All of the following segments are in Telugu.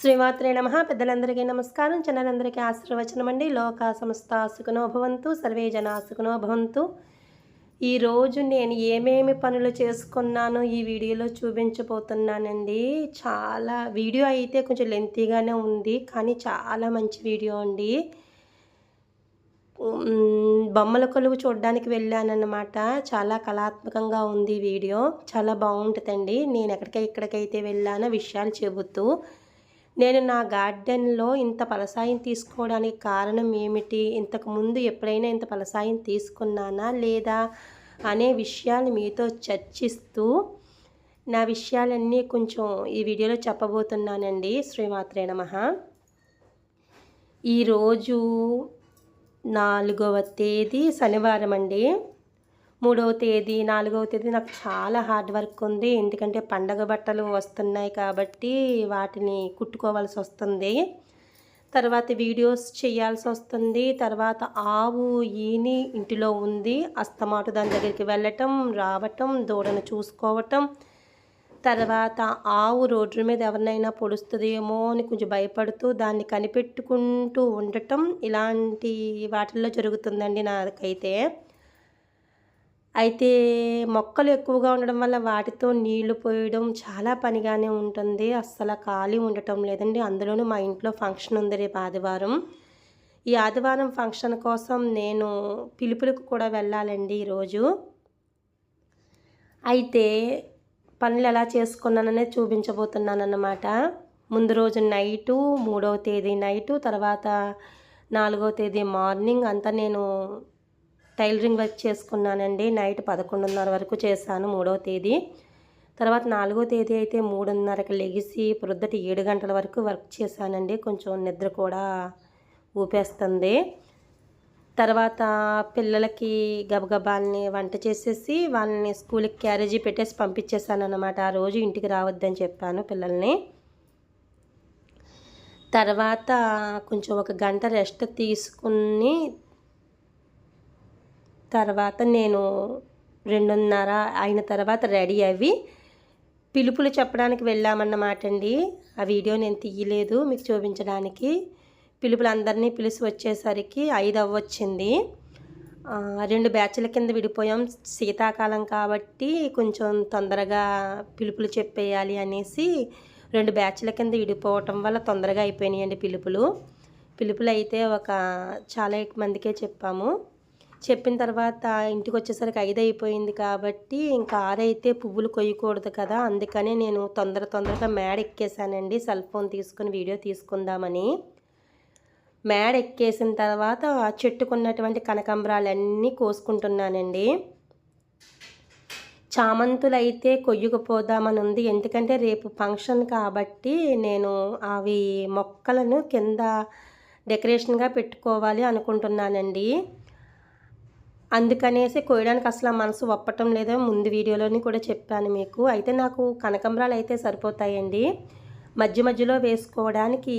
శ్రీమాత్రే నమ. పెద్దలందరికీ నమస్కారం. చిన్నలందరికీ ఆశీర్వచనం అండి లోక సంస్థ సుఖనోభవంతు సర్వే జన సుఖనోభవంతు ఈరోజు నేను ఏమేమి పనులు చేసుకున్నానో ఈ వీడియోలో చూపించబోతున్నానండి. చాలా వీడియో అయితే కొంచెం లెంతీగానే ఉంది కానీ చాలా మంచి వీడియో అండి. బొమ్మల కొలువు చూడడానికి వెళ్ళానన్నమాట. చాలా కళాత్మకంగా ఉంది వీడియో. చాలా బాగుంటుందండి. నేను ఎక్కడికి ఎక్కడికైతే వెళ్ళానో విషయాలు చెబుతూ. నేను నా గార్డెన్లో ఇంత ఫలసాయం తీసుకోవడానికి కారణం ఏమిటి? ఇంతకు ముందు ఎప్పుడైనా ఇంత ఫలసాయం తీసుకున్నానా లేదా అనే విషయాలు మీతో చర్చిస్తూ నా విషయాలన్నీ కొంచెం ఈ వీడియోలో చెప్పబోతున్నానండి. శ్రీమాత్రే నమ. ఈరోజు నాలుగవ తేదీ శనివారం అండి మూడవ తేదీ నాలుగవ తేదీ నాకు చాలా హార్డ్ వర్క్ ఉంది. ఎందుకంటే పండగ బట్టలు వస్తున్నాయి కాబట్టి వాటిని కుట్టుకోవాల్సి వస్తుంది. తర్వాత వీడియోస్ చేయాల్సి వస్తుంది. తర్వాత ఆవు ఈని ఇంటిలో ఉంది. అస్తమాటు దాని దగ్గరికి వెళ్ళటం రావటం దూడను చూసుకోవటం. తర్వాత ఆవు రోడ్డు మీద ఎవరినైనా పొడుస్తుందేమో అని కొంచెం భయపడుతూ దాన్ని కనిపెట్టుకుంటూ ఉండటం ఇలాంటి వాటిల్లో జరుగుతుందండి నాకైతే. అయితే మొక్కలు ఎక్కువగా ఉండడం వల్ల వాటితో నీళ్ళు పోయడం చాలా పనిగానే ఉంటుంది. అస్సలు ఖాళీ ఉండటం లేదండి. అందులోనూ మా ఇంట్లో ఫంక్షన్ ఉంది రేపు ఆదివారం. ఈ ఆదివారం ఫంక్షన్ కోసం నేను పిలుపులకు కూడా వెళ్ళాలండి ఈరోజు. అయితే పనులు ఎలా చేసుకున్నాననేది చూపించబోతున్నానన్నమాట. ముందు రోజు నైటు మూడవ తేదీ నైటు తర్వాత నాలుగవ తేదీ మార్నింగ్ అంతా నేను టైలరింగ్ వర్క్ చేసుకున్నానండి. నైట్ పదకొండున్నర వరకు చేశాను మూడవ తేదీ. తర్వాత నాలుగో తేదీ అయితే మూడున్నరకి లెగిసి ప్రొద్దుట ఏడు గంటల వరకు వర్క్ చేశానండి. కొంచెం నిద్ర కూడా ఊపేస్తుంది. తర్వాత పిల్లలకి గబగబాల్ని వంట చేసేసి వాళ్ళని స్కూల్కి క్యారేజీ పెట్టేసి పంపించేశాను అనమాట ఆ రోజు ఇంటికి రావద్దని చెప్పాను పిల్లల్ని. తర్వాత కొంచెం ఒక గంట రెస్ట్ తీసుకుని తర్వాత నేను రెండున్నర అయిన తర్వాత రెడీ అవి పిలుపులు చెప్పడానికి వెళ్ళామన్నమాట అండి ఆ వీడియో నేను తీయలేదు మీకు చూపించడానికి. పిలుపులు అందరినీ పిలిచి వచ్చేసరికి ఐదు అవ్వచ్చింది రెండు బ్యాచ్ల కింద విడిపోయాం. శీతాకాలం కాబట్టి కొంచెం తొందరగా పిలుపులు చెప్పేయాలి అనేసి రెండు బ్యాచ్ల కింద విడిపోవటం వల్ల తొందరగా అయిపోయినాయండి పిలుపులు. పిలుపులు అయితే ఒక చాలా ఎక్కువ మందికే చెప్పాము. చెప్పిన తర్వాత ఇంటికి వచ్చేసరికి ఐదు అయిపోయింది కాబట్టి ఇంకా ఆరైతే పువ్వులు కొయ్యకూడదు కదా అందుకనే నేను తొందర తొందరగా మేడ ఎక్కేసానండి సెల్ ఫోన్ తీసుకుని వీడియో తీసుకుందామని. మేడ ఎక్కేసిన తర్వాత ఆ చెట్టుకున్నటువంటి కనకంబరాలన్నీ కోసుకుంటున్నానండి. చామంతులు అయితే కొయ్యకపోదామని ఉంది ఎందుకంటే రేపు ఫంక్షన్ కాబట్టి నేను అవి మొక్కలను కింద డెకరేషన్గా పెట్టుకోవాలి అనుకుంటున్నానండి. అందుకనేసి కోయడానికి అసలు మనసు ఒప్పటం లేదో ముందు వీడియోలోని కూడా చెప్పాను మీకు. అయితే నాకు కనకంబరాలు అయితే సరిపోతాయండి. మధ్య మధ్యలో వేసుకోవడానికి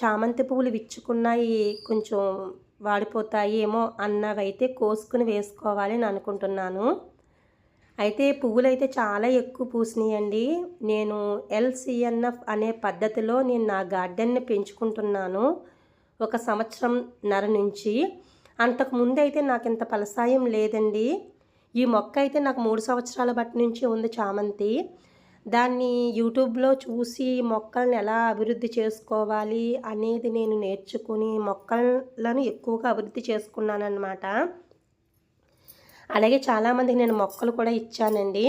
చామంతి పువ్వులు విచ్చుకున్నాయి కొంచెం వాడిపోతాయి ఏమో అన్నవైతే కోసుకుని వేసుకోవాలి అని అనుకుంటున్నాను. అయితే పువ్వులు అయితే చాలా ఎక్కువ పూసినాయండి. నేను ఎల్సిఎన్ఎఫ్ అనే పద్ధతిలో నేను నా గార్డెన్ని పెంచుకుంటున్నాను. ఒక సంవత్సరం నర నుంచి. అంతకు ముందు అయితే నాకు ఇంత ఫలసాయం లేదండి. ఈ మొక్క అయితే నాకు మూడు సంవత్సరాల బట్టి నుంచి ఉంది చామంతి. దాన్ని యూట్యూబ్లో చూసి మొక్కలను ఎలా అభివృద్ధి చేసుకోవాలి అనేది నేను నేర్చుకుని మొక్కలను ఎక్కువగా అభివృద్ధి చేసుకున్నానమాట అలాగే చాలామందికి నేను మొక్కలు కూడా ఇచ్చానండి.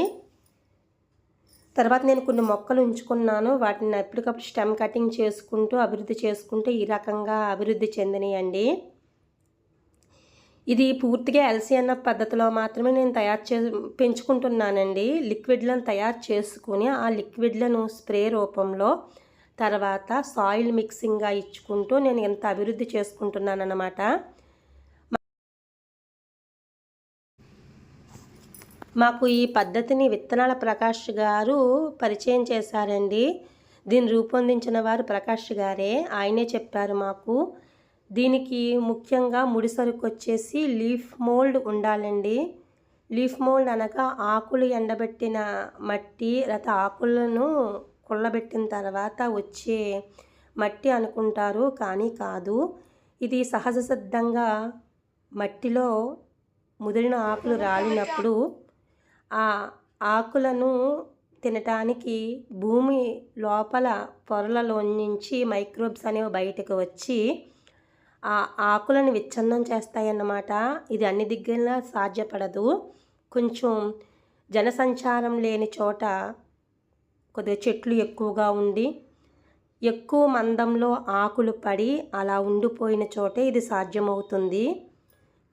తర్వాత నేను కొన్ని మొక్కలు ఉంచుకున్నాను. వాటిని ఎప్పటికప్పుడు స్టెమ్ కటింగ్ చేసుకుంటూ అభివృద్ధి చేసుకుంటూ ఈ రకంగా అభివృద్ధి చెందినాయండి. ఇది పూర్తిగా ఎల్సీఎన్ఎఫ్ పద్ధతిలో మాత్రమే నేను తయారు చే పెంచుకుంటున్నానండి. లిక్విడ్లను తయారు చేసుకుని ఆ లిక్విడ్లను స్ప్రే రూపంలో తర్వాత సాయిల్ మిక్సింగ్గా ఇచ్చుకుంటూ నేను ఎంత అభివృద్ధి చేసుకుంటున్నాను అన్నమాట మాకు ఈ పద్ధతిని విత్తనాల ప్రకాష్ గారు పరిచయం చేశారండి. దీన్ని రూపొందించిన వారు ప్రకాష్ గారే. ఆయనే చెప్పారు మాకు. దీనికి ముఖ్యంగా ముడిసరుకు వచ్చేసి లీఫ్ మోల్డ్ ఉండాలండి. లీఫ్ మోల్డ్ అనగా ఆకులు ఎండబెట్టిన మట్టి లేకపోతే ఆకులను కుళ్ళబెట్టిన తర్వాత వచ్చే మట్టి అనుకుంటారు కానీ కాదు. ఇది సహజ సిద్ధంగా మట్టిలో ముదిరిన ఆకులు రాలినప్పుడు ఆ ఆకులను తినటానికి భూమి లోపల పొరలలో నుంచి మైక్రోబ్స్ అనేవి బయటకు వచ్చి ఆ ఆకులను విచ్ఛిన్నం చేస్తాయన్నమాట. ఇది అన్ని దగ్గర సాధ్యపడదు. కొంచెం జనసంచారం లేని చోట కొద్దిగా చెట్లు ఎక్కువగా ఉండి ఎక్కువ మందంలో ఆకులు పడి అలా ఉండిపోయిన చోటే ఇది సాధ్యమవుతుంది.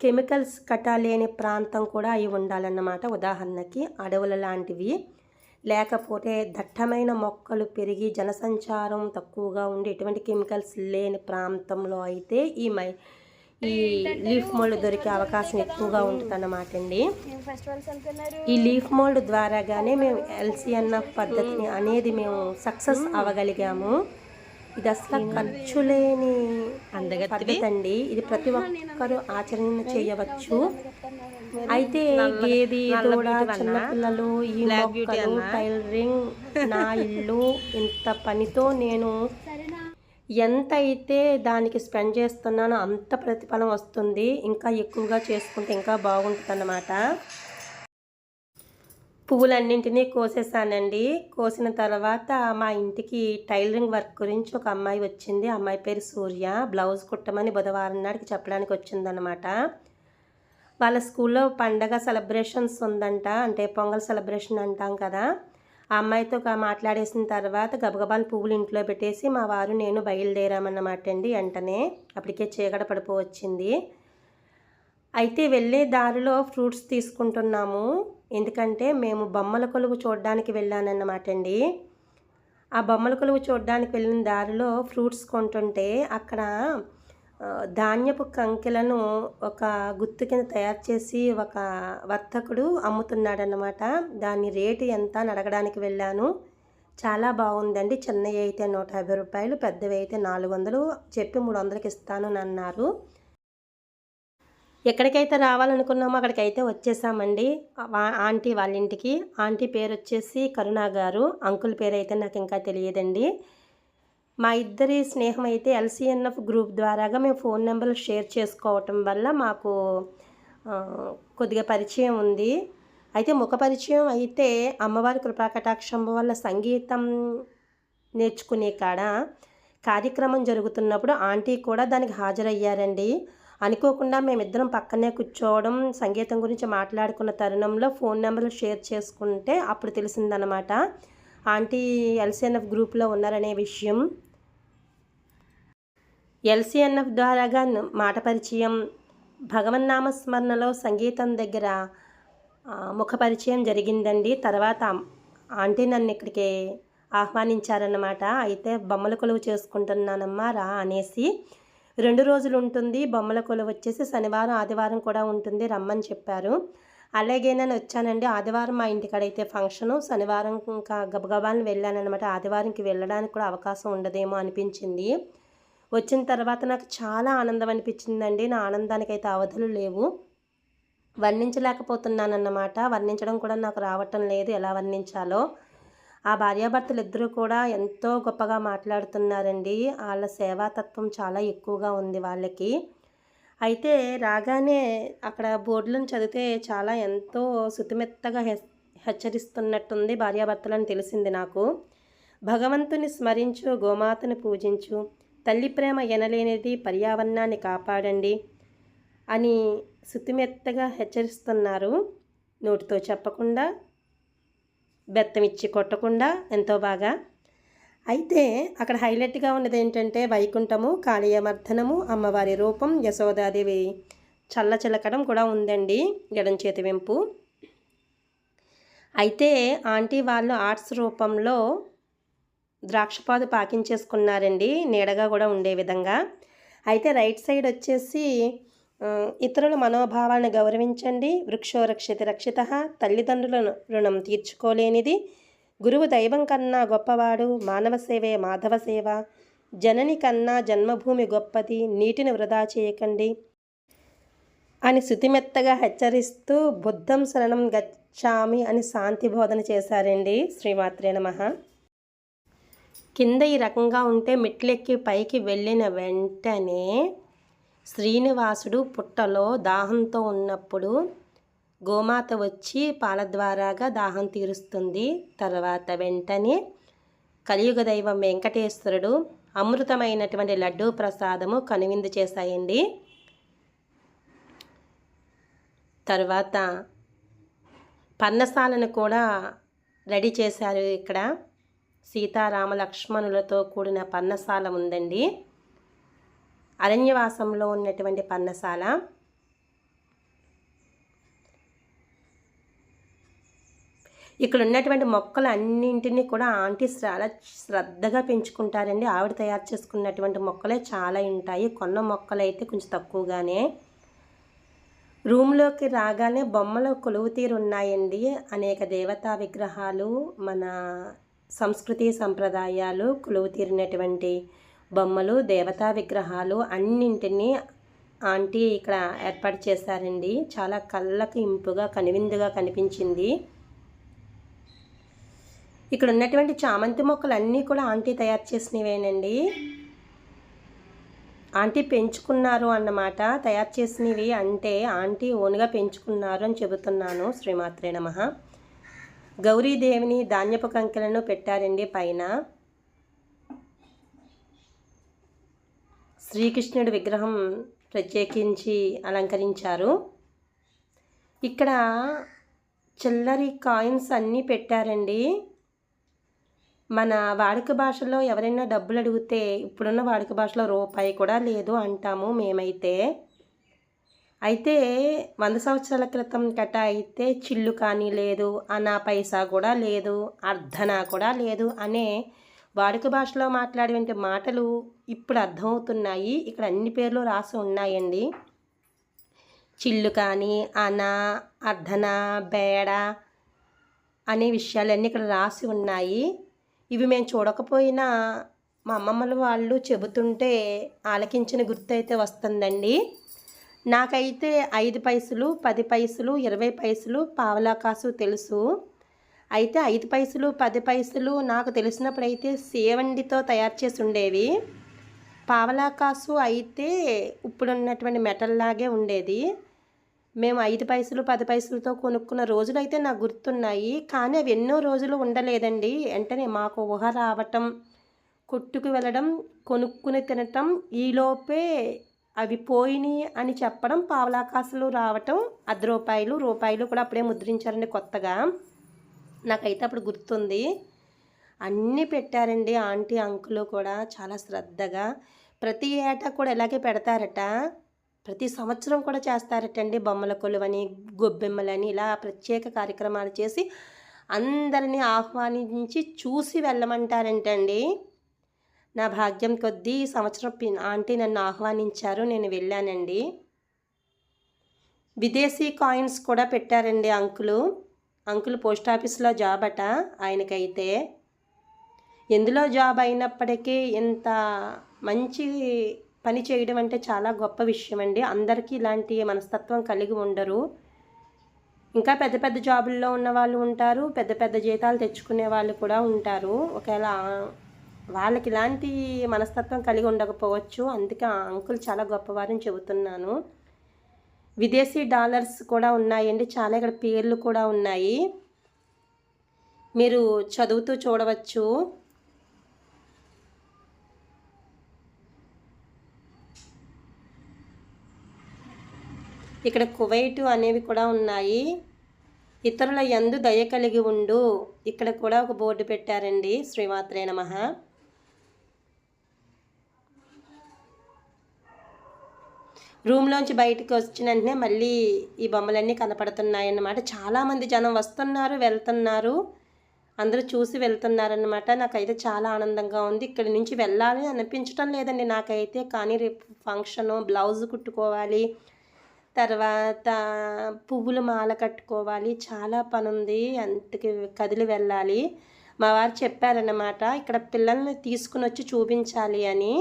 కెమికల్స్ కట్టాలేని ప్రాంతం కూడా అయి ఉండాలన్నమాట ఉదాహరణకి అడవుల లాంటివి. లేకపోతే దట్టమైన మొక్కలు పెరిగి జనసంచారం తక్కువగా ఉండి ఎటువంటి కెమికల్స్ లేని ప్రాంతంలో అయితే ఈ మై ఈ లీఫ్ మోల్డ్ దొరికే అవకాశం ఎక్కువగా ఉంటుంది అన్నమాట అండి. ఈ లీఫ్ మోల్డ్ ద్వారాగానే మేము ఎల్సిఎన్ఎఫ్ పద్ధతిని అనేది మేము సక్సెస్ అవ్వగలిగాము. ఇది అసలు ఖర్చు లేని పద్ధతి అండి ఇది ప్రతి ఒక్కరూ ఆచరణ చేయవచ్చు. అయితే గేది దూడ చిన్నపిల్లలు ఈ మొక్కలు టైలరింగ్ నా ఇల్లు ఇంత పనితో నేను ఎంత అయితే దానికి స్పెండ్ చేస్తున్నానో అంత ప్రతిఫలం వస్తుంది. ఇంకా ఎక్కువగా చేసుకుంటే ఇంకా బాగుంటుంది అన్నమాట పువ్వులన్నింటినీ కోసేసానండి. కోసిన తర్వాత మా ఇంటికి టైలరింగ్ వర్క్ గురించి ఒక అమ్మాయి వచ్చింది. అమ్మాయి పేరు సూర్య. బ్లౌజ్ కుట్టమని బుధవారం నాటికి చెప్పడానికి వచ్చిందనమాట వాళ్ళ స్కూల్లో పండగ సెలబ్రేషన్స్ ఉందంట. అంటే పొంగల్ సెలబ్రేషన్ అంటాం కదా. ఆ అమ్మాయితో మాట్లాడేసిన తర్వాత గబగబాలు పువ్వులు ఇంట్లో పెట్టేసి మా వారు నేను బయలుదేరామన్నమాట అండి. వెంటనే అప్పటికే చీకట పడిపోవచ్చింది. అయితే వెళ్ళే దారిలో ఫ్రూట్స్ తీసుకుంటున్నాము. ఎందుకంటే మేము బొమ్మల కొలువు చూడడానికి వెళ్ళానన్నమాట అండి. ఆ బొమ్మల కొలువు చూడడానికి వెళ్ళిన దారిలో ఫ్రూట్స్ కొంటుంటే అక్కడ ధాన్యపు కంకెలను ఒక గుత్తు కింద తయారు చేసి ఒక వర్తకుడు అమ్ముతున్నాడన్నమాట. దాని రేటు ఎంత అని అడగడానికి వెళ్ళాను. చాలా బాగుందండి. చిన్నవి అయితే నూట యాభై రూపాయలు పెద్దవి అయితే నాలుగు వందలు చెప్పి మూడు వందలకి ఇస్తాను అని అన్నారు. ఎక్కడికైతే రావాలనుకున్నామో అక్కడికైతే వచ్చేసామండి. వా- ఆంటీ వాళ్ళ ఇంటికి ఆంటీ పేరు వచ్చేసి కరుణా గారు. అంకుల్ పేరు అయితే నాకు ఇంకా తెలియదండి. మా ఇద్దరి స్నేహం అయితే ఎల్సీఎన్ఎఫ్ గ్రూప్ ద్వారాగా మేము ఫోన్ నెంబర్లు షేర్ చేసుకోవటం వల్ల మాకు కొద్దిగా పరిచయం ఉంది. అయితే ముఖ పరిచయం అయితే అమ్మవారి కృపాకటాక్షం వల్ల సంగీతం నేర్చుకునే కాడ కార్యక్రమం జరుగుతున్నప్పుడు ఆంటీ కూడా దానికి హాజరయ్యారండి. అనుకోకుండా మేమిద్దరం పక్కనే కూర్చోవడం సంగీతం గురించి మాట్లాడుకున్న తరుణంలో ఫోన్ నెంబర్లు షేర్ చేసుకుంటే అప్పుడు తెలిసిందనమాట ఆంటీ ఎల్సీఎన్ఎఫ్ గ్రూప్లో ఉన్నారనే విషయం. ఎల్సీఎన్ఎఫ్ ద్వారాగా మాట పరిచయం. భగవన్నామ స్మరణలో సంగీతం దగ్గర ముఖ పరిచయం జరిగిందండి. తర్వాత ఆంటీ నన్ను ఇక్కడికి ఆహ్వానించారన్నమాట. అయితే బొమ్మల కొలువు చేసుకుంటున్నానమ్మా రా అనేసి. రెండు రోజులు ఉంటుంది. బొమ్మల కొలువు వచ్చేసి శనివారం ఆదివారం కూడా ఉంటుంది రమ్మని చెప్పారు. అలాగే నేను వచ్చానండి. ఆదివారం మా ఇంటికాడైతే ఫంక్షను. శనివారం ఇంకా గబగబాలను వెళ్ళానమాట ఆదివారంకి వెళ్ళడానికి కూడా అవకాశం ఉండదేమో అనిపించింది. వచ్చిన తర్వాత నాకు చాలా ఆనందం అనిపించిందండి. నా ఆనందానికి అయితే అవధులు లేవు. వర్ణించలేకపోతున్నానన్నమాట. వర్ణించడం కూడా నాకు రావటం లేదు. ఎలా వర్ణించాలో. ఆ భార్యాభర్తలు ఇద్దరూ కూడా ఎంతో గొప్పగా మాట్లాడుతున్నారండి. వాళ్ళ సేవాతత్వం చాలా ఎక్కువగా ఉంది వాళ్ళకి. అయితే రాగానే అక్కడ బోర్డులను చదివితే చాలా ఎంతో శుతిమెత్తగా హె- హెచ్చరిస్తున్నట్టుంది భార్యాభర్తలని తెలిసింది నాకు. భగవంతుని స్మరించు గోమాతను పూజించు తల్లి ప్రేమ ఎనలేనిది పర్యావరణాన్ని కాపాడండి అని శుతిమెత్తగా హెచ్చరిస్తున్నారు. నోటితో చెప్పకుండా బెత్తమిచ్చి కొట్టకుండా ఎంతో బాగా. అయితే అక్కడ హైలైట్గా ఉన్నది ఏంటంటే వైకుంఠము కాళీయమర్ధనము అమ్మవారి రూపం యశోదాదేవి చల్ల చిలకడం కూడా ఉందండి ఎడం చేతి వెంపు. అయితే ఆంటీ వాళ్ళు ఆర్ట్స్ రూపంలో ద్రాక్షపాదు పాకించేసుకున్నారండి నీడగా కూడా ఉండే విధంగా. అయితే రైట్ సైడ్ వచ్చేసి ఇతరుల మనోభావాలను గౌరవించండి. వృక్షో రక్షిత రక్షిత తల్లిదండ్రులను రుణం తీర్చుకోలేనిది. గురువు దైవం కన్నా గొప్పవాడు మానవ సేవే మాధవ సేవ. జనని కన్నా జన్మభూమి గొప్పది నీటిని వృధా చేయకండి. అని శుతిమెత్తగా హెచ్చరిస్తూ బుద్ధం శరణం గచ్చామి అని శాంతి బోధన చేశారండి శ్రీమాత్రే నమః. కింద ఈ రకంగా ఉంటే మెట్లెక్కి పైకి వెళ్ళిన వెంటనే శ్రీనివాసుడు పుట్టలో దాహంతో ఉన్నప్పుడు గోమాత వచ్చి పాల ద్వారాగా దాహం తీరుస్తుంది. తర్వాత వెంటనే కలియుగ దైవం వెంకటేశ్వరుడు అమృతమైనటువంటి లడ్డూ ప్రసాదము కనువిందు చేశాయండి. తర్వాత పన్నసాలను కూడా రెడీ చేశారు ఇక్కడ. సీతారామ లక్ష్మణులతో కూడిన పన్నసాల ఉందండి. అరణ్యవాసంలో ఉన్నటువంటి పర్ణశాల. ఇక్కడ ఉన్నటువంటి మొక్కలు అన్నింటినీ కూడా ఆంటీ చాలా శ్రద్ధగా పెంచుకుంటారండి. ఆవిడ తయారు చేసుకున్నటువంటి మొక్కలే చాలా ఉంటాయి. కొన్న మొక్కలు అయితే కొంచెం తక్కువగానే. రూమ్లోకి రాగానే బొమ్మలు కొలువు ఉన్నాయండి. అనేక దేవతా విగ్రహాలు మన సంస్కృతి సంప్రదాయాలు కొలువు తీరినటువంటి బొమ్మలు దేవతా విగ్రహాలు అన్నింటినీ ఆంటీ ఇక్కడ ఏర్పాటు చేశారండి. చాలా కళ్ళకి ఇంపుగా కనివిందుగా కనిపించింది. ఇక్కడ ఉన్నటువంటి చామంతి మొక్కలు అన్నీ కూడా ఆంటీ తయారు చేసినవేనండి. ఆంటీ పెంచుకున్నారు అన్నమాట. తయారు చేసినవి అంటే ఆంటీ ఓన్గా పెంచుకున్నారు అని చెబుతున్నాను. శ్రీమాత్రే నమ. గౌరీదేవిని ధాన్యపు కంకెలను పెట్టారండి పైన. శ్రీకృష్ణుడి విగ్రహం ప్రత్యేకించి అలంకరించారు. ఇక్కడ చిల్లరి కాయిన్స్ అన్నీ పెట్టారండి. మన వాడుక భాషలో ఎవరైనా డబ్బులు అడిగితే ఇప్పుడున్న వాడుక భాషలో రూపాయి కూడా లేదు అంటాము మేమైతే. అయితే వంద సంవత్సరాల క్రితం కట అయితే చిల్లు కానీ లేదు అనా పైసా కూడా లేదు అర్ధనా కూడా లేదు అనే వాడుక భాషలో మాట్లాడేవంటి మాటలు ఇప్పుడు అర్థమవుతున్నాయి. ఇక్కడ అన్ని పేర్లు రాసి ఉన్నాయండి. చిల్లు కానీ అన అర్ధన బేడ అనే విషయాలన్నీ ఇక్కడ రాసి ఉన్నాయి. ఇవి మేము చూడకపోయినా మా అమ్మమ్మల వాళ్ళు చెబుతుంటే ఆలకించిన గుర్తైతే వస్తుందండి. నాకైతే ఐదు పైసలు పది పైసలు ఇరవై పైసలు పావలాకాసు తెలుసు. అయితే ఐదు పైసలు పది పైసలు నాకు తెలిసినప్పుడు అయితే సేవండితో తయారు చేసి ఉండేవి. పావలాకాసు అయితే ఇప్పుడున్నటువంటి మెటల్ లాగే ఉండేది. మేము ఐదు పైసలు పది పైసలతో కొనుక్కున్న రోజులు అయితే నాకు గుర్తున్నాయి. కానీ అవి ఎన్నో రోజులు ఉండలేదండి. వెంటనే మాకు ఊహ రావటం కొట్టుకు వెళ్ళడం కొనుక్కుని తినటం ఈలోపే అవి పోయినాయి అని చెప్పడం పావలాకాసులు రావటం అర్ధ రూపాయలు రూపాయలు కూడా అప్పుడే ముద్రించారండి కొత్తగా. నాకైతే అప్పుడు గుర్తుంది. అన్నీ పెట్టారండి ఆంటీ అంకులు కూడా చాలా శ్రద్ధగా. ప్రతి ఏటా కూడా ఇలాగే పెడతారట. ప్రతి సంవత్సరం కూడా చేస్తారటండి బొమ్మల కొలువని గొబ్బెమ్మలని ఇలా ప్రత్యేక కార్యక్రమాలు చేసి అందరినీ ఆహ్వానించి చూసి వెళ్ళమంటారంటండి. నా భాగ్యం కొద్దీ సంవత్సరం ఆంటీ నన్ను ఆహ్వానించారు నేను వెళ్ళానండి. విదేశీ కాయిన్స్ కూడా పెట్టారండి అంకులు. అంకుల్ పోస్ట్ ఆఫీస్లో జాబ్ అట ఆయనకైతే. ఎందులో జాబ్ అయినప్పటికీ ఇంత మంచి పని చేయడం అంటే చాలా గొప్ప విషయం అండి. అందరికీ ఇలాంటి మనస్తత్వం కలిగి ఉండరు. ఇంకా పెద్ద పెద్ద జాబుల్లో ఉన్న వాళ్ళు ఉంటారు. పెద్ద పెద్ద జీతాలు తెచ్చుకునే వాళ్ళు కూడా ఉంటారు. ఒకవేళ వాళ్ళకి ఇలాంటి మనస్తత్వం కలిగి ఉండకపోవచ్చు. అందుకే ఆ అంకుల్ చాలా గొప్పవారని చెబుతున్నాను. విదేశీ డాలర్స్ కూడా ఉన్నాయండి. చాలా ఇక్కడ పేర్లు కూడా ఉన్నాయి. మీరు చదువుతూ చూడవచ్చు. ఇక్కడ కువైట్ అనేవి కూడా ఉన్నాయి. ఇతరుల ఎందు దయ కలిగి ఉండు. ఇక్కడ కూడా ఒక బోర్డు పెట్టారండి. శ్రీమాత్రే నమ. రూమ్లోంచి బయటకు వచ్చిన వెంటనే మళ్ళీ ఈ బొమ్మలన్నీ కనపడుతున్నాయి అన్నమాట చాలామంది జనం వస్తున్నారు వెళ్తున్నారు. అందరూ చూసి వెళ్తున్నారనమాట నాకైతే చాలా ఆనందంగా ఉంది. ఇక్కడి నుంచి వెళ్ళాలి అనిపించటం లేదండి నాకైతే. కానీ రేపు ఫంక్షను బ్లౌజ్ కుట్టుకోవాలి తర్వాత పువ్వులు మాల కట్టుకోవాలి. చాలా పని ఉంది అంతకి కదిలి వెళ్ళాలి. మా వారు చెప్పారన్నమాట ఇక్కడ పిల్లల్ని తీసుకుని వచ్చి చూపించాలి అని.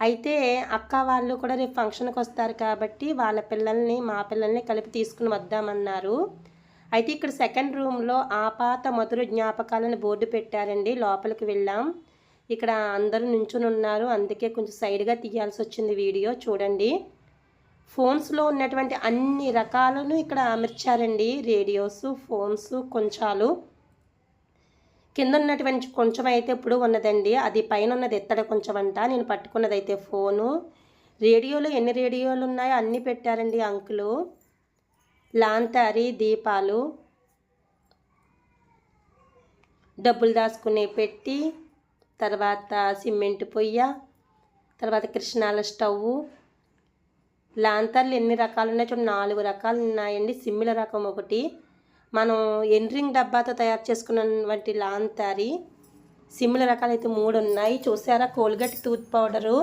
అయితే అక్క వాళ్ళు కూడా రేపు ఫంక్షన్కి వస్తారు కాబట్టి వాళ్ళ పిల్లల్ని మా పిల్లల్ని కలిపి తీసుకుని వద్దామన్నారు. అయితే ఇక్కడ సెకండ్ రూమ్లో ఆపాత మధుర జ్ఞాపకాలను బోర్డు పెట్టారండి. లోపలికి వెళ్ళాం. ఇక్కడ అందరూ నుంచుని ఉన్నారు. అందుకే కొంచెం సైడ్గా తీయాల్సి వచ్చింది వీడియో. చూడండి. ఫోన్స్లో ఉన్నటువంటి అన్ని రకాలను ఇక్కడ అమర్చారండి. Radios phones కొంచాలు. కింద ఉన్నటువంటి కొంచెం అయితే ఇప్పుడు ఉన్నదండి. అది పైన ఉన్నది ఎత్తడ కొంచెం అంట నేను పట్టుకున్నది అయితే ఫోను. రేడియోలో ఎన్ని రేడియోలు ఉన్నాయో అన్నీ పెట్టారండి అంకులు. లాంతారి దీపాలు. డబ్బులు దాచుకునే పెట్టి తర్వాత సిమెంట్ పొయ్య తర్వాత కృష్ణాల స్టవ్ లాంతర్లు ఎన్ని రకాలు ఉన్నాయి చూడండి. నాలుగు రకాలు ఉన్నాయండి సిమ్మిల రకం ఒకటి. మనం ఎండ్రింగ్ డబ్బాతో తయారు చేసుకున్నటువంటి లాన్ తారీ రకాలు అయితే మూడు ఉన్నాయి చూసారా? Colgate tooth powder.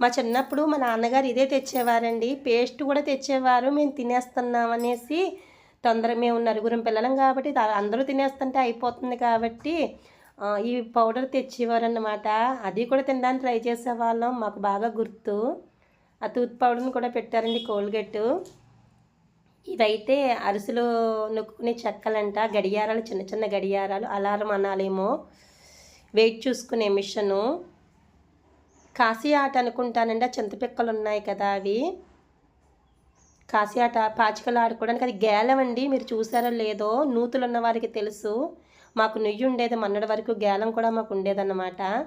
మా చిన్నప్పుడు మా నాన్నగారు ఇదే తెచ్చేవారండి. పేస్ట్ కూడా తెచ్చేవారు. మేము తినేస్తున్నాం అనేసి తొందర మేము నలుగురం పిల్లలం కాబట్టి దా- అందరూ తినేస్తుంటే అయిపోతుంది కాబట్టి ఈ పౌడర్ తెచ్చేవారన్నమాట. అది కూడా తినడానికి ట్రై చేసేవాళ్ళం. మాకు బాగా గుర్తు. ఆ టూత్ పౌడర్ని కూడా పెట్టారండి కోల్గేట్. ఇవైతే అరుసులు నొక్కునే చెక్కలంట. గడియారాలు చిన్న చిన్న గడియారాలు అలారం అనాలేమో. వెయిట్ చూసుకునే మిషను. కాశీ ఆట అనుకుంటానండి. ఆ చింతపిక్కలు ఉన్నాయి కదా అవి. కాశీ ఆట పాచికలు ఆడుకోవడానికి అది గేలం అండి మీరు చూసారో లేదో నూతులు ఉన్న వారికి తెలుసు. మాకు నెయ్యి ఉండేది మొన్నటి వరకు గేలం కూడా మాకు ఉండేదన్నమాట.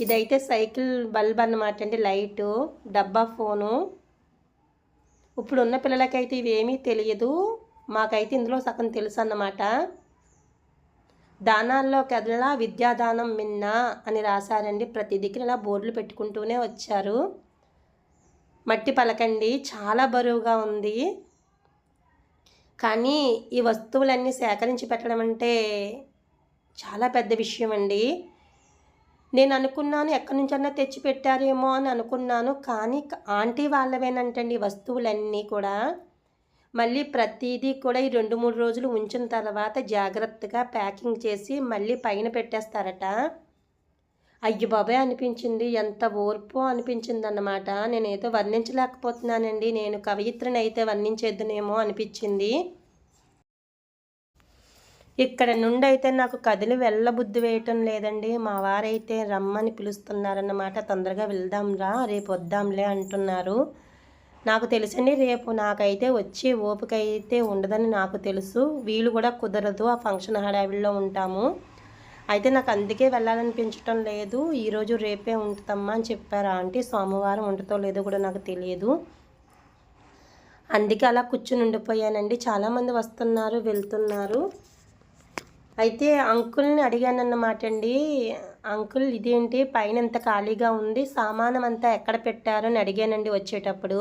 ఇదైతే సైకిల్ బల్బ్ అన్నమాట అండి లైటు డబ్బా ఫోను. ఇప్పుడు ఉన్న పిల్లలకైతే ఇవేమీ తెలియదు. మాకైతే ఇందులో సగం తెలుసు అన్నమాట దానాల్లో కదలా విద్యాదానం మిన్న అని రాశారండి. ప్రతి దిక్కున ఇలా బోర్డులు పెట్టుకుంటూనే వచ్చారు. మట్టి పలకండి. చాలా బరువుగా ఉంది. కానీ ఈ వస్తువులన్నీ సేకరించి పెట్టడం అంటే చాలా పెద్ద విషయం అండి నేను అనుకున్నాను ఎక్కడి నుంచన్నా తెచ్చి పెట్టారేమో అని అనుకున్నాను. కానీ ఆంటీ వాళ్ళవేనంటండి ఈ వస్తువులన్నీ కూడా. మళ్ళీ ప్రతిదీ కూడా ఈ రెండు మూడు రోజులు ఉంచిన తర్వాత జాగ్రత్తగా ప్యాకింగ్ చేసి మళ్ళీ పైన పెట్టేస్తారట. అయ్యి బాబాయ్ అనిపించింది. ఎంత ఓర్పు అనిపించింది అన్నమాట నేనేదో వర్ణించలేకపోతున్నానండి. నేను కవయిత్రిని అయితే వర్ణించేద్దునేమో అనిపించింది. ఇక్కడ నుండి అయితే నాకు కదిలి వెళ్ళబుద్ధి వేయటం లేదండి. మా వారైతే రమ్మని పిలుస్తున్నారన్నమాట. తొందరగా వెళ్దాం రా రేపు వద్దాంలే అంటున్నారు. నాకు తెలుసండి రేపు నాకైతే వచ్చే ఓపిక అయితే ఉండదని నాకు తెలుసు. వీలు కూడా కుదరదు ఆ ఫంక్షన్ హడావిడిలో ఉంటాము. అయితే నాకు అందుకే వెళ్ళాలనిపించటం లేదు. ఈరోజు రేపే ఉంటుందమ్మా అని చెప్పారు ఆంటీ. సోమవారం ఉంటుందో లేదో కూడా నాకు తెలియదు. అందుకే అలా కూర్చుని ఉండిపోయానండి. చాలామంది వస్తున్నారు వెళ్తున్నారు. అయితే అంకుల్ని అడిగానన్నమాట అండి అంకుల్ ఇదేంటి? పైన ఎంత ఖాళీగా ఉంది. సామానం అంతా ఎక్కడ పెట్టారని అడిగానండి వచ్చేటప్పుడు.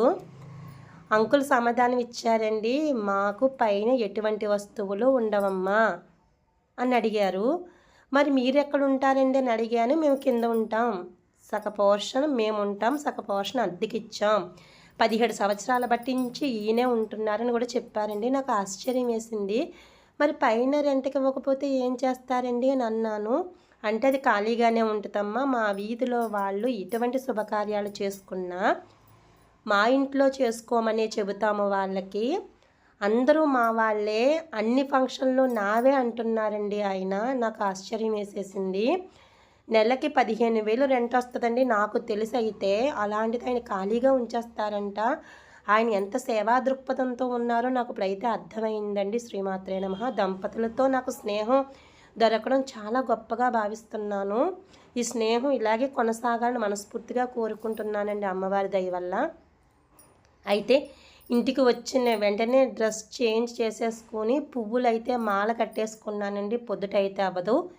అంకుల్ సమాధానం ఇచ్చారండి. మాకు పైన ఎటువంటి వస్తువులు ఉండవమ్మా అని అడిగారు. మరి మీరు ఎక్కడ ఉంటారండి అని అడిగాను. మేము కింద ఉంటాం. సగ పోర్షన్ మేము ఉంటాం. సగ పోర్షన్ అద్దెకిచ్చాం. పదిహేడు సంవత్సరాల బట్టించి ఈయనే ఉంటున్నారని కూడా చెప్పారండి. నాకు ఆశ్చర్యం వేసింది. మరి పైన రెంట్కి ఇవ్వకపోతే ఏం చేస్తారండి అని అన్నాను. అంటే అది ఖాళీగానే ఉంటుందమ్మా. మా వీధిలో వాళ్ళు ఇటువంటి శుభకార్యాలు చేసుకున్నా మా ఇంట్లో చేసుకోమనే చెబుతాము వాళ్ళకి. అందరూ మా వాళ్ళే. అన్ని ఫంక్షన్లు నావే అంటున్నారండి ఆయన. నాకు ఆశ్చర్యం వేసేసింది. నెలకి పదిహేను వేలు రెంట్ వస్తుందండి. నాకు తెలిసి అయితే అలాంటిది ఆయన ఖాళీగా ఉంచేస్తారంట. ఆయన ఎంత సేవా దృక్పథంతో ఉన్నారో నాకు ఇప్పుడైతే అర్థమైందండి. శ్రీమాత్రే నమ. దంపతులతో నాకు స్నేహం దొరకడం చాలా గొప్పగా భావిస్తున్నాను. ఈ స్నేహం ఇలాగే కొనసాగాలని మనస్ఫూర్తిగా కోరుకుంటున్నానండి అమ్మవారి దయ వల్ల. అయితే ఇంటికి వచ్చిన వెంటనే డ్రెస్ చేంజ్ చేసేసుకొని పువ్వులు అయితే మాల కట్టేసుకున్నానండి. పొద్దుట అయితే అవ్వదు.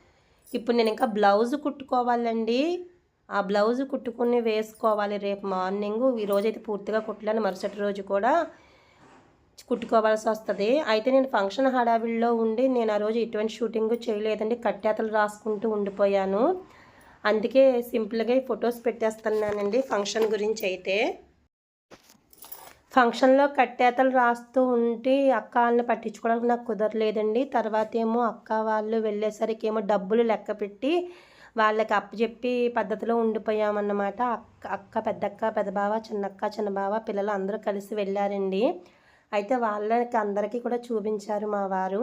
ఇప్పుడు నేను ఇంకా బ్లౌజ్ కుట్టుకోవాలండి. ఆ బ్లౌజ్ కుట్టుకుని వేసుకోవాలి రేపు మార్నింగ్. ఈ అయితే పూర్తిగా కుట్టలేను. మరుసటి రోజు కూడా కుట్టుకోవాల్సి వస్తుంది. అయితే నేను ఫంక్షన్ హడావిడిలో ఉండి నేను ఆ రోజు ఎటువంటి షూటింగ్ చేయలేదండి. కట్టేతలు రాసుకుంటూ ఉండిపోయాను. అందుకే సింపుల్గా ఈ ఫొటోస్ పెట్టేస్తున్నానండి ఫంక్షన్ గురించి అయితే. ఫంక్షన్లో కట్టేతలు రాస్తూ ఉంటే అక్క వాళ్ళని పట్టించుకోవడానికి నాకు కుదరలేదండి. తర్వాత ఏమో అక్క వాళ్ళు వెళ్ళేసరికి ఏమో డబ్బులు లెక్క పెట్టి వాళ్ళకి అప్పచెప్పి పద్ధతిలో ఉండిపోయామన్నమాట. అక్క అక్క పెద్దక్క పెద్దబావ చిన్నక్క చిన్నబావ పిల్లలు అందరూ కలిసి వెళ్ళారండి. అయితే వాళ్ళకి అందరికీ కూడా చూపించారు మా వారు.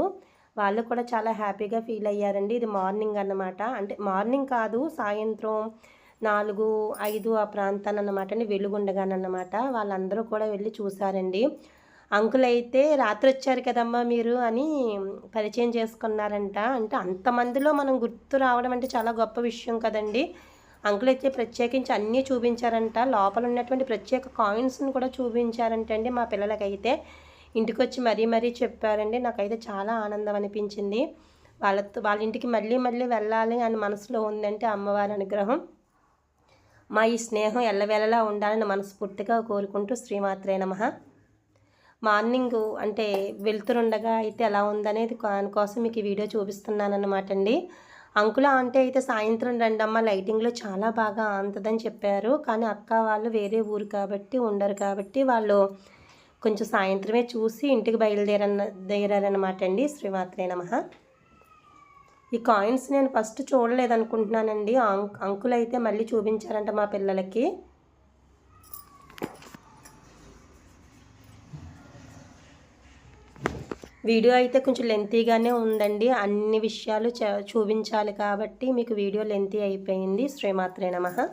వాళ్ళు కూడా చాలా హ్యాపీగా ఫీల్ అయ్యారండి. ఇది మార్నింగ్ అన్నమాట. అంటే మార్నింగ్ కాదు సాయంత్రం నాలుగు ఐదు ఆ ప్రాంతాన్ని అన్నమాట అండి వెలుగుండగానన్నమాట వాళ్ళందరూ కూడా వెళ్ళి చూసారండి. అంకుల్ అయితే రాత్రి వచ్చారు కదమ్మా మీరు అని పరిచయం చేసుకున్నారంట. అంటే అంతమందిలో మనం గుర్తు రావడం అంటే చాలా గొప్ప విషయం కదండి. అంకుల్ అయితే ప్రత్యేకించి అన్నీ చూపించారంట. లోపల ఉన్నటువంటి ప్రత్యేక కాయిన్స్ని కూడా చూపించారంట అండి మా పిల్లలకైతే. ఇంటికి వచ్చి మరీ మరీ చెప్పారండి. నాకైతే చాలా ఆనందం అనిపించింది. వాళ్ళతో వాళ్ళ ఇంటికి మళ్ళీ మళ్ళీ వెళ్ళాలి అని మనసులో ఉందంటే అమ్మవారి అనుగ్రహం. మా ఈ స్నేహం ఎల్లవేళలా ఉండాలని మనస్ఫూర్తిగా కోరుకుంటూ శ్రీమాత్రే నమః. మార్నింగ్ అంటే వెళ్తురుండగా అయితే ఎలా ఉందనేది దానికోసం మీకు ఈ వీడియో చూపిస్తున్నాను అనమాట అండి అంకుల అంటే అయితే సాయంత్రం రెండమ్మ లైటింగ్లో చాలా బాగా ఆంతదని చెప్పారు. కానీ అక్క వాళ్ళు వేరే ఊరు కాబట్టి ఉండరు కాబట్టి వాళ్ళు కొంచెం సాయంత్రమే చూసి ఇంటికి బయలుదేరన్న దేరారనమాట అండి శ్రీమాత్రే నమ. ఈ కాయిన్స్ నేను ఫస్ట్ చూడలేదనుకుంటున్నానండి. అంకుల్ అయితే మళ్ళీ చూపించారంట మా పిల్లలకి. వీడియో అయితే కొంచెం లెంతీగానే ఉందండి. అన్ని విషయాలు చ- చూపించాలి కాబట్టి మీకు వీడియో లెంతీ అయిపోయింది. శ్రీమాత్రే నమ.